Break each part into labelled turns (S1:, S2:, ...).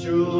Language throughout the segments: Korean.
S1: 주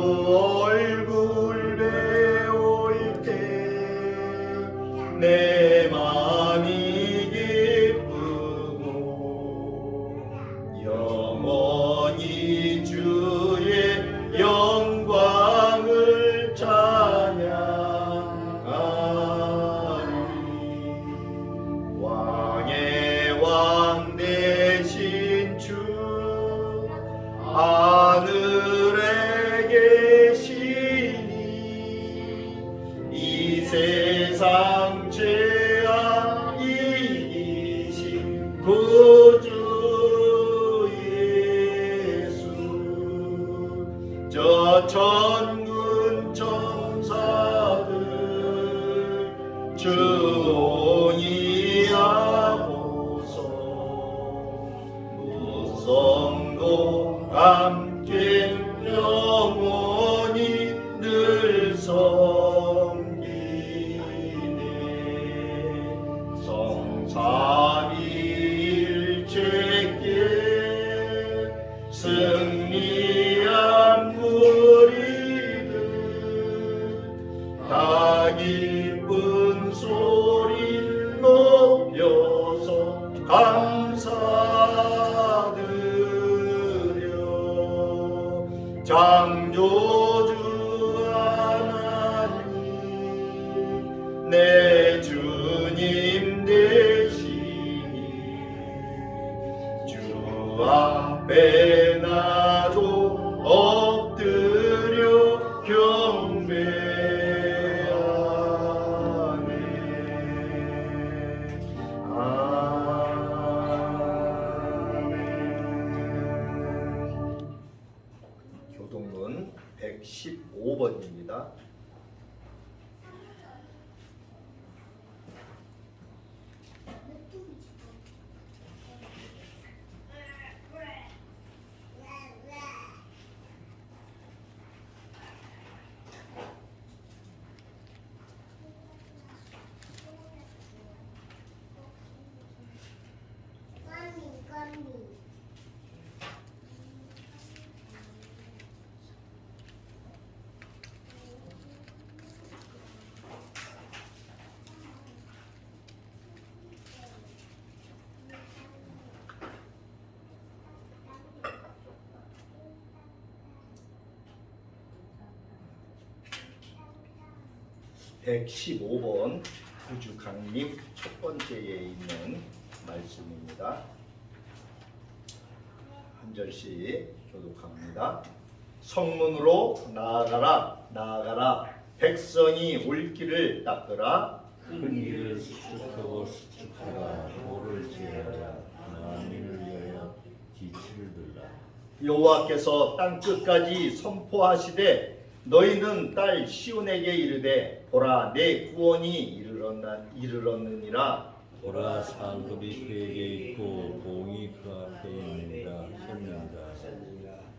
S1: 앞에 나도 엎드려 경배하네 아멘 교동문 115번입니다. 115번 구주 강림 첫 번째에 있는 말씀입니다. 한 절씩 교독합니다. 성문으로 나아가라 나아가라. 백성이 올 길을 닦으라.
S2: 큰 일을 수축하고 수축하라. 돌을 지어라. 만민을 위하여 기치를 들라.
S1: 여호와께서 땅 끝까지 선포하시되 너희는 딸 시온에게 이르되 보라 내 구원이 이르렀나 이르렀느니라.
S2: 보라 상급이 그에게 있고 봉이 그 앞에 있느니라 했는다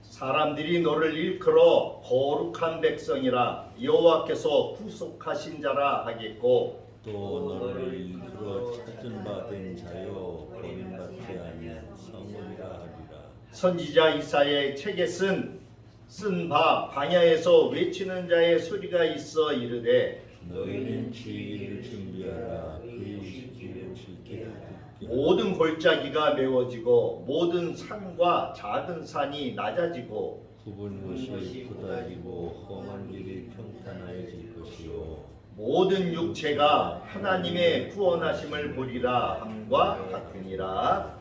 S1: 사람들이 너를 일컬어 거룩한 백성이라. 여호와께서 구속하신 자라 하겠고
S2: 또 너를 일컬어 찾은 바 된 자요 버림받지 아니한 성물이라 하리라.
S1: 선지자 이사의 책에 쓴 쓴바 방야에서 외치는 자의 소리가 있어 이르되
S2: 너희는 지혜를 준비하라. 그의 시기를 지키라.
S1: 모든 골짜기가 메워지고 모든 산과 작은 산이 낮아지고
S2: 굽은 곳이 굳어지고 험한 길이 평탄해질 것이요.
S1: 모든 육체가 하나님의 구원하심을 보리라 함과 같으니라.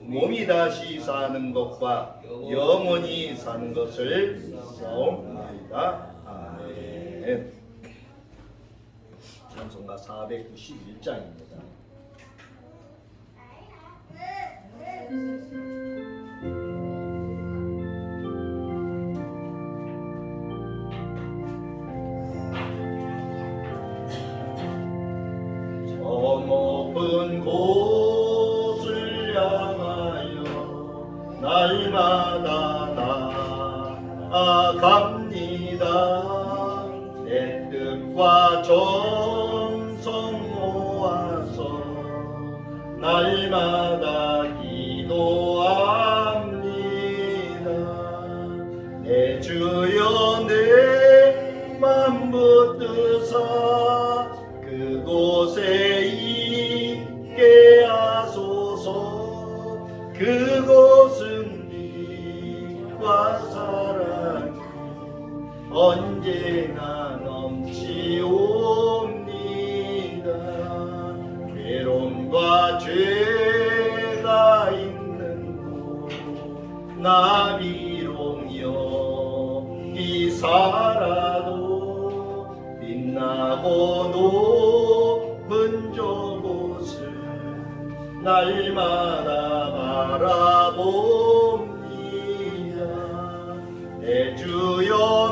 S1: 몸이 다시 사는 것과 영원히 사는 것을 믿사옵나이다. 아멘. 찬송가 491장입니다. 뜻과 정성 모아서 날마다 기도합니다. 내 주여 내맘 붙드사 그곳에 있게 하소서. 그곳은 빛과 사랑이 언제나 넘치옵니다. 괴로움과 죄가 있는 곳 나비롱 여기 살아도 빛나고 높은 저곳을 날마다 바라봅니다. 내 주여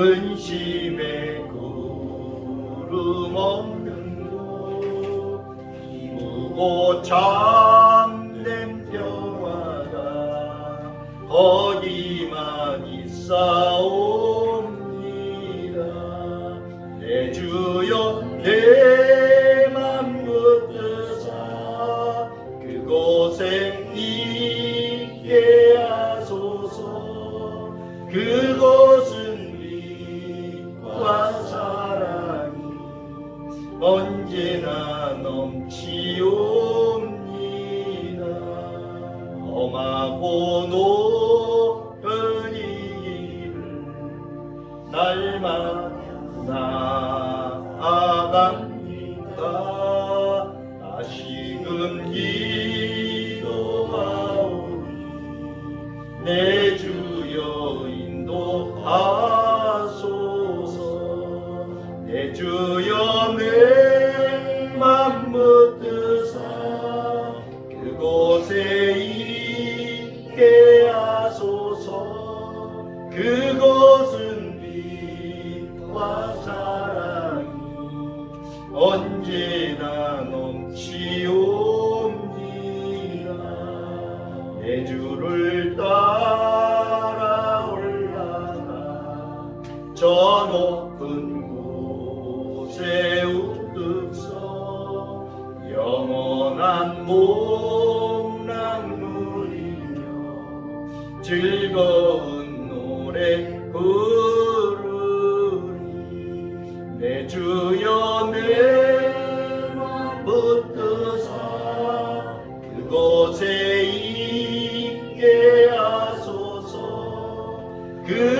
S1: 근심의 구름 없는 곳 기쁘고 참된 평화가 거기만 있사옵니다. 내 주여 내 주여 인도하소서. 내 주여 내 맘 붙드사 그곳에 있게 하소서. 그곳은 빛과 사랑이 언제 봄나물이며 즐거운 노래 부르리. 내 주여 내 맘 붙드사 그곳에 있게 하소서. 그